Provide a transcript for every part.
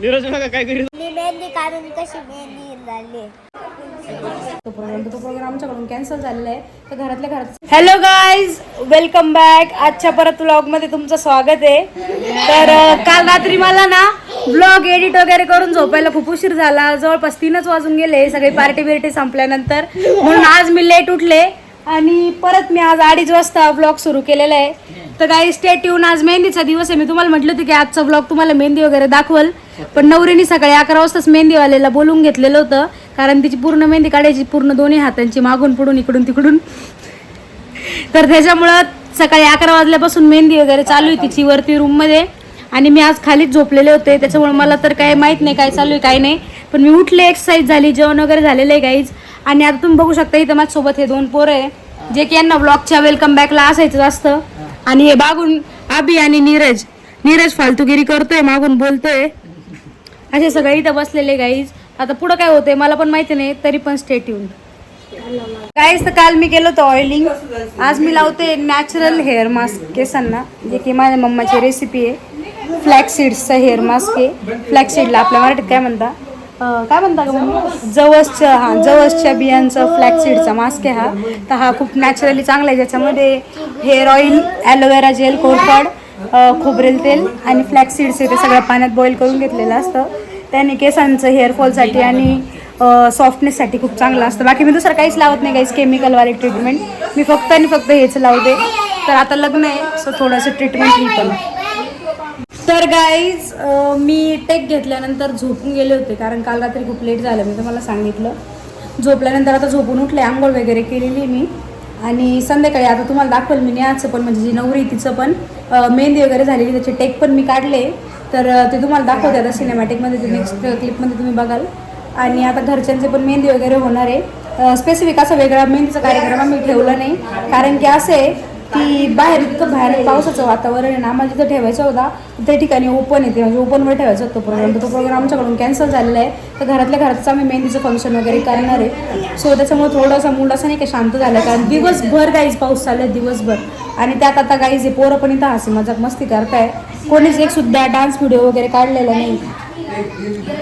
नीरज बघा काय करीत मी मेहंदी काढून कशी मेहंदी झाली तो प्रोग्राम तो प्रोग्राम आमच्याकडून कॅन्सल झालेला आहे. तर घरातल्या घरात हॅलो गाईज वेलकम बॅक आजच्या परत व्लॉगमध्ये तुमचं स्वागत आहे. तर अं, काल रात्री मला ना व्लॉग एडिट वगैरे करून झोपायला खूप उशीर झाला. जवळपास तीनच वाजून गेले. सगळी पार्टी बिर्टी संपल्यानंतर. म्हणून आज मी लेट उठले. आणि परत मी आज अडीच वाजता ब्लॉग सुरू केलेला आहे. तर काही स्टेट येऊन आज मेहंदीचा दिवस आहे. मी तुम्हाला म्हटलं होतं की आजचा ब्लॉग तुम्हाला मेहंदी वगैरे दाखवल. पण नवरीने सकाळी अकरा वाजताच मेहंदीवाल्याला बोलून घेतलेलं होतं. कारण तिची पूर्ण मेहंदी काढायची पूर्ण दोन्ही हातांची मागून पुढून इकडून तिकडून. तर त्याच्यामुळं सकाळी अकरा वाजल्यापासून मेहंदी वगैरे चालू आहे तिची वरती रूममध्ये आणि मी आज खालीच झोपलेले होते. त्याच्यामुळे मला तर काय माहीत नाही काय चालू आहे काय नाही. पण मी उठले एक्सरसाइज झाली जेवण वगैरे झालेलं आहे गाईज आणि आता तुम्ही बघू शकता इथं माझ्यासोबत हे दोन पोरं आहे. जे की यांना ब्लॉगच्या वेलकम बॅकला असायचं असतं आणि हे बागून आबी आणि नीरज. नीरज फालतूगिरी करतोय मागून बोलतोय. असे सगळे इथं बसलेले गाईज आता पुढं काय होतंय मला पण माहिती नाही तरी पण स्टेट येऊन गाईज तर काल मी केलं होतं ऑइलिंग आज मी लावते नॅचरल हेअर मास्क केसांना जे की माझ्या मम्माची रेसिपी आहे. फ्लॅक्स हेअर मास्क आहे. फ्लॅक्स सीडला आपल्या मराठीत काय म्हणता? काय म्हणता का जवसच्या हा जवसच्या बियांचं फ्लॅक्सीडचा मास्क आहे हा. तर हा खूप नॅचरली चांगला आहे. ज्याच्यामध्ये हेअर ऑइल ॲलोवेरा जेल कोरफड खोबरेल तेल आणि फ्लॅक्सीड्स ते सगळं पाण्यात बॉईल करून घेतलेलं असतं. त्याने केसांचं हेअरफॉलसाठी आणि सॉफ्टनेससाठी खूप चांगलं असतं. बाकी मी दुसरं काहीच लावत नाही काहीच केमिकलवाले ट्रीटमेंट मी फक्त आणि फक्त हेच लावते. तर आता लग्न आहे सो थोडंसं ट्रीटमेंट ही पण तर गाईज मी टेक घेतल्यानंतर झोपून गेले होते कारण काल रात्री खूप लेट झालं. मी तुम्हाला सांगितलं. झोपल्यानंतर आता झोपून उठले आंघोळ वगैरे केलेली मी. आणि संध्याकाळी आता तुम्हाला दाखवलं मी न्याचं पण म्हणजे जी नवरी तिचं पण मेहंदी वगैरे झालेली त्याचे टेक पण मी काढले. तर ते तुम्हाला दाखवते आता सिनेमॅटिकमध्ये ते नेक्स्ट क्लिपमध्ये तुम्ही बघाल. आणि आता घरच्यांचे पण मेहंदी वगैरे होणार आहे. स्पेसिफिक असा वेगळा मेहंदीचा कार्यक्रम आम्ही ठेवला नाही. कारण की असं आहे की बाहेर इतकं बाहेर पावसाचं वातावरण आहे ना आम्हाला जिथं ठेवायचा होता. त्या ठिकाणी ओपन येते म्हणजे ओपनवर ठेवायचा होता तो प्रोग्राम तर तो प्रोग्राम आमच्याकडून कॅन्सल झालेला आहे. तर घरातल्या घरातच आम्ही मेहंदीचं फंक्शन वगैरे करणार आहे. सो त्याच्यामुळे थोडासा मूड असं नाही का शांत झाला. कारण दिवसभर गाईज पाऊस चालू आहे दिवसभर. आणि त्यात आता गाईज हे पोरं पण इथं हसी मजाक मस्ती करताय. कोणीच एक सुद्धा डान्स व्हिडिओ वगैरे काढलेला नाही.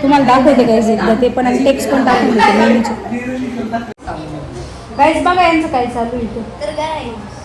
तुम्हाला दाखवते गाईज एकदा ते पण आणि टेक्स्ट पण दाखवून देते मेहंदीचे गाईज बघा यांचं काय चालू आहे इथं.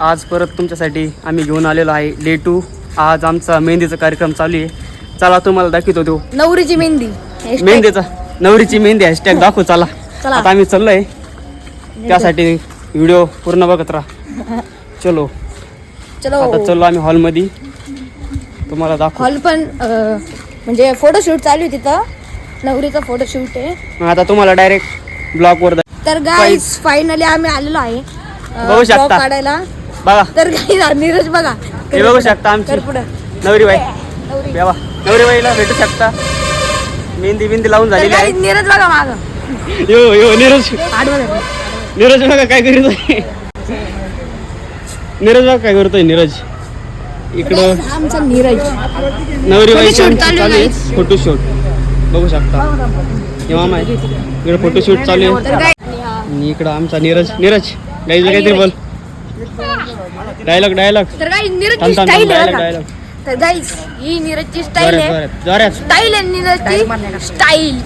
आज परत तुमच्यासाठी आम्ही घेऊन आलेलो आहे. डे टू आज आमचा मेहंदीचा कार्यक्रम चालू आहे. चला तुम्हाला दाखवतो तो नवरीची मेहंदी. मेहंदीचा नवरीची मेहंदी. हॅशटॅग दाखव चला. चला. आता आम्ही चाललोय. त्यासाठी व्हिडिओ पूर्ण बघत राहा. चलो. चलो. आता चलो आम्ही हॉलमध्ये. तुम्हाला दाखव. हॉल पण म्हणजे फोटोशूट चालू आहे तिथं. नवरीचा फोटोशूट आहे. आता तुम्हाला डायरेक्ट ब्लॉगवर तर गाईज फायनली आम्ही आलेलो आहे. बघू शकता. काढायला. बघा. तर काही नीरज बघा. हे बघू शकता आमची नवरी बाई. नवरी. बेवा नवरी बाईला भेटू शकता. मेहंदी बिंदी लावून झालेली आहे. नीरज बघा माग. यो यो नीरज. नीरज बघा काय करीतोय नीरज बघा काय करतोय नीरज. इकडं आमचा नीरज. नवरी बाई Photoshoot चालू आहे, फोटोशूट. बघू शकता. हे मामा आहे. इकडे फोटोशूट चालू आहे. इकडं आमचा नीरज. नीरज गाईज काहीतरी बोल. डायलॉग डायलॉग तर काय नीरजची थांब थांब स्टाईल आहे बघा. डायलॉग तर गाईज ही नीरजची स्टाईल आहे. जोरात जोरात स्टाईल आहे नीरजची स्टाईल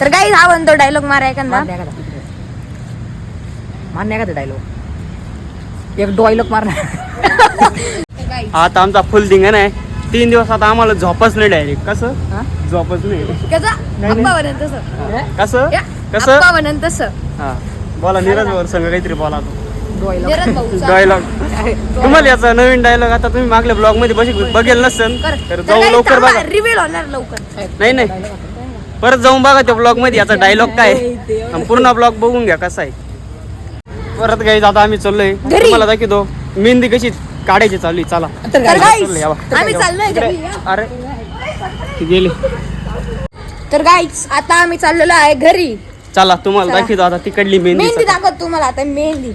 तर गाईज हा म्हणतो डायलॉग मारा एखादा मान्य का? ते डायलॉग एक डायलॉग मारणार. आता आमचा फुल धिंगाण आहे. तीन दिवस आता आम्हाला झोपच नाही डायरेक्ट कसं? झोपच नाही. कसा? अप्पा म्हणून तसं. कसं? या, कसं? म्हणून तसं. हा. बोला नीरज वर संग काहीतरी बोला तो. नीरज. डायलॉग तुम्हाला याचा नवीन डायलॉग आता तुम्ही मागल्या ब्लॉगमध्ये बघेल नसेल. तर जाऊ लवकर बघा. रिव्हील होणार लवकर. नाही नाही. परत जाऊन बघा त्या ब्लॉगमध्ये याचा डायलॉग काय पूर्ण ब्लॉग बघून घ्या कसा आहे. परत काही आता आम्ही चाललोय. तुम्हाला दाखवतो. मेहंदी कशी काढायची चालू. चला. अरे. गेले. तर गाईच आता आम्ही चाललेलो आहे घरी. चला तुम्हाला. दाखवतो आता तिकडली मेहंदी मेहंदी दाखवत तुम्हाला आता मेहंदी.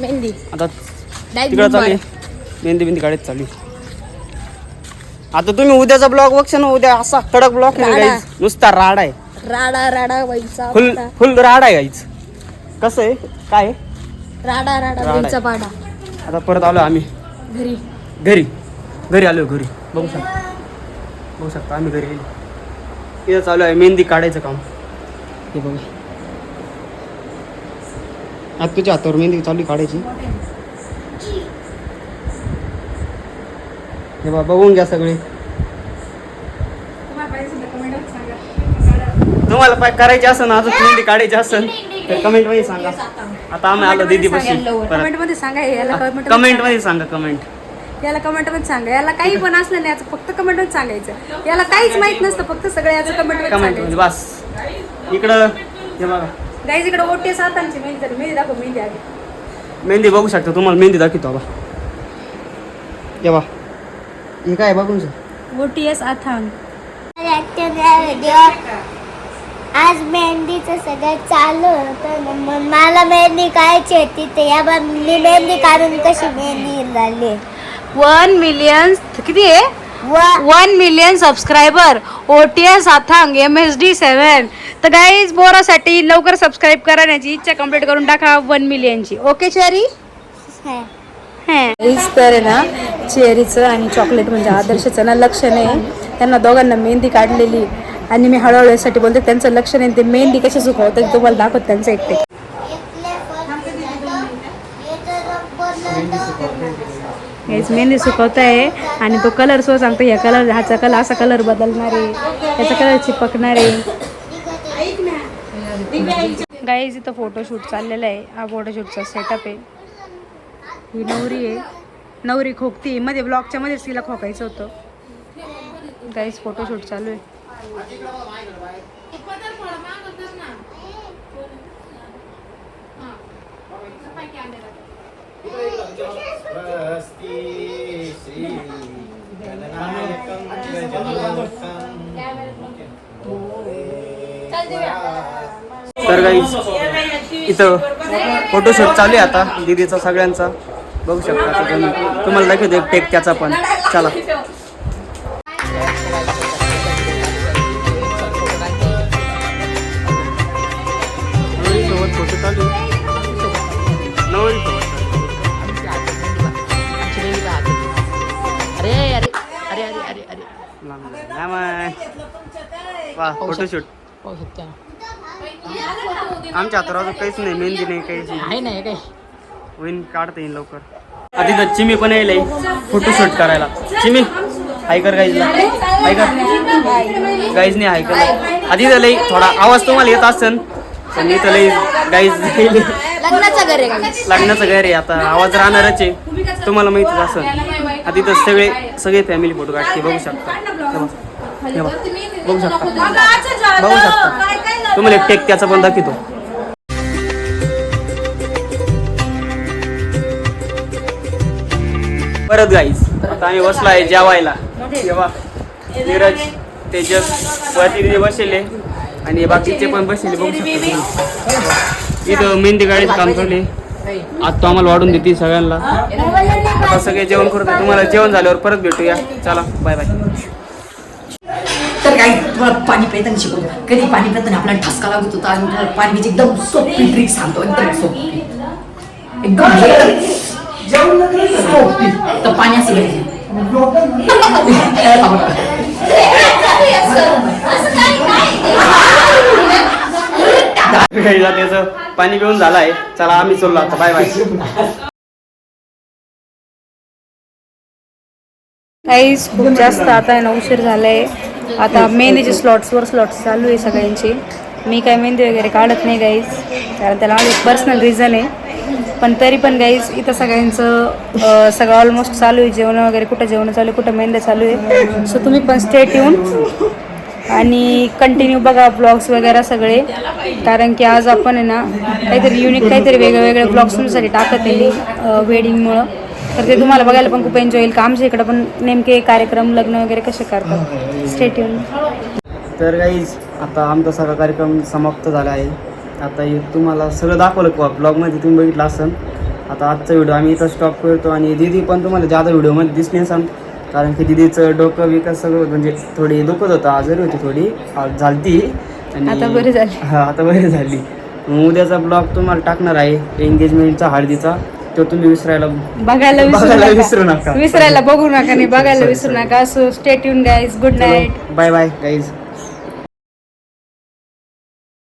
मेहंदी. आता तिकडं चालू आहे. बुधवार. मेहंदी बिंदी काढत चालू आहे. आता तुम्ही उद्याचा ब्लॉग बघशा ना उद्या असा कडक ब्लॉग राडा. गाईज नुसता राड आहे. राडा राडा बाईचा फुल पाडा. फुल राड आहे गाईज कसं आहे? काय आहे? राडा राडा राडा बाईचा पाडा. आता परत आलो आम्ही. घरी. घरी. घरी आलो घरी. बघू शकता. बघू शकता आम्ही घरी गेलो. इथं चालू आहे मेहंदी काढायचं काम. हे बघू. आता तुझ्या हातावर मेहंदी चालू काढायची. हे बा बघून घ्या सगळे. तुम्हाला पाय करायची असेल ना अजून मेहंदी काढायची असेल तर कमेंटमध्ये सांगा. आता आम्ही आलो दीदी कमेंटमध्ये सांगा याला कमेंटमध्ये सांगा. कमेंट. याला कमेंटमध्ये सांगा. याला काही पण असलं नाही याचं फक्त कमेंटमध्ये सांगायचं. याला काहीच माहीत नसतं फक्त सगळं याचं कमेंटमध्ये बस. इकडं हे बघा. गाईज इकडे ओटी सातांची मेहंदी झाली. मेहंदी दाखव मेहंदी आली. मेहंदी बघू शकता तुम्हाला मेहंदी दाखवतो बा हे बा. हे काय बघून सर ओटी एस अथांग व्हिडिओ आज मेहंदीचं सगळं चालू होतं ना, मग मला मेहंदी काढायची होती तर या बा मी मेहंदी काढून कशी मेहंदी झाली? वन मिलियन किती आहे? One million subscriber O T S अथांग एम एस डी सेवन तर गाईज बोरासाठी लवकर सबस्क्राईब करण्याची इच्छा कंप्लीट करून टाका वन मिलियनची ओके चेरी हेच तर आहे ना चेरीचं आणि चॉकलेट म्हणजे आदर्शचं ना लक्ष नाही त्यांना दोघांना मेहंदी काढलेली. आणि मी हळूहळू यासाठी बोलते त्यांचं लक्ष नाही ते मेहंदी कशी सुकवतं ते तुम्हाला दाखवत त्यांचं एकटे हेच मेहंदी सुकवत आहे. आणि तो कलर सो सांगतो ह्या कलर ह्याचा कलर असा कलर बदलणार आहे. ह्याचा कलर चिपकणार आहे. गाईज इथं फोटोशूट चाललेलं आहे. हा फोटोशूटचा सेटअप आहे. ही नवरी आहे. नवरी खोकती आहे. मध्ये ब्लॉगच्या मध्येच तिला खोकायचं होतं. गाईज फोटोशूट चालू आहे. तर काही इथं फोटोशूट चालू आहे आता दीदीचा सगळ्यांचा. बघू शकता तुम्ही तुम्हाला दाखवतो एक टेक त्याचा पण. चला. वा फोटोशूट पाहू शकता. आमच्या हातावर अजून काहीच नाही मेहंदी नाही काहीच नाही. आहे हे काय होईन काढता येईल लवकर. आधी तर चिमी पण येईल फोटोशूट करायला. चिमी हाय कर गाईजला हाय कर गाईज नाही हाय कर आधी तर लई थोडा आवाज तुम्हाला येत असेल पण इथं लई गाईज लग्नाचा घर आहे लग्नाचं घर आहे आता. आवाज राहणारच आहे. तुम्हाला माहितीच असेल. आधी तर सगळे सगळे फॅमिली फोटो काढते बघू शकता. हे बघ. बघ. शकता. बघू शकता. तुम्हाला एक टेक त्याचा पण दाखवतो. परत गाईस आता आम्ही बसलो आहे जेवायला. जेवा नीरज तेजस स्वाती दिदी बसले आणि बाकीचे पण बसले बघू शकता. इथं मेहंदी गाडीचं काम चालू आहे. आज तो आम्हाला वाढून देते सगळ्यांना. आता सगळे जेवण करतो तुम्हाला जेवण झाल्यावर परत भेटूया. चला बाय बाय तर काय तुम्हाला पाणी पिताना शिकवतो कधी पाणी पिताना आपल्याला ठसका लागत होता आणि तुम्हाला पाणी पिण्याची एकदम सोपी ट्रिक सांगतो एकदम सोपी. एकदम सोपी. तर पाणी असं त्याचं पाणी पिऊन झालं आहे चला आम्ही चाललो आता. Bye bye. काहीच खूप जास्त आता आहे ना उशीर झालाय. आता मेहंदीचे स्लॉट्सवर स्लॉट्स चालू आहे सगळ्यांची. मी काय मेहंदी वगैरे काढत नाही गाईज कारण त्याला माझं पर्सनल रिझन आहे. पण तरी पण गाईज इथं सगळ्यांचं सगळं ऑलमोस्ट चालू आहे. जेवण वगैरे कुठं जेवण चालू आहे कुठं मेहंदी चालू आहे. सो तुम्ही पण स्टेट येऊन आणि कंटिन्यू बघा ब्लॉग्स वगैरे सगळे. कारण की आज आपण आहे ना काहीतरी युनिक काहीतरी वेगळे वेगळे ब्लॉग्स तुमच्यासाठी टाकत आहे वेडिंगमुळं तर ते तुम्हाला बघायला पण खूप एन्जॉय येईल का आमच्या इकडे पण नेमके कार्यक्रम लग्न वगैरे कसे करतात? स्टेट येऊन तर गाईज आता आमचा सगळा कार्यक्रम समाप्त झाला आहे. आता हे तुम्हाला सगळं दाखवलं ब्लॉगमध्ये तुम्ही बघितलं असेल. आता आजचा व्हिडिओ आम्ही इथं स्टॉप करतो आणि दीदी पण तुम्हाला जादा व्हिडिओमध्ये दिसली नसेल कारण की दीदीचं डोकं विकास सगळं म्हणजे थोडी दुखत होतं आजारी होती थोडी झालती. आणि आता बरी झाली. हा आता बरी झाली. उद्याचा ब्लॉग तुम्हाला टाकणार आहे एंगेजमेंटचा हळदीचा. तो तुम्ही विसरायला बघायला बघायला विसरू नका. विसरायला बघू नका आणि बघायला विसरू. नका. So stay युन guys good night bye bye guys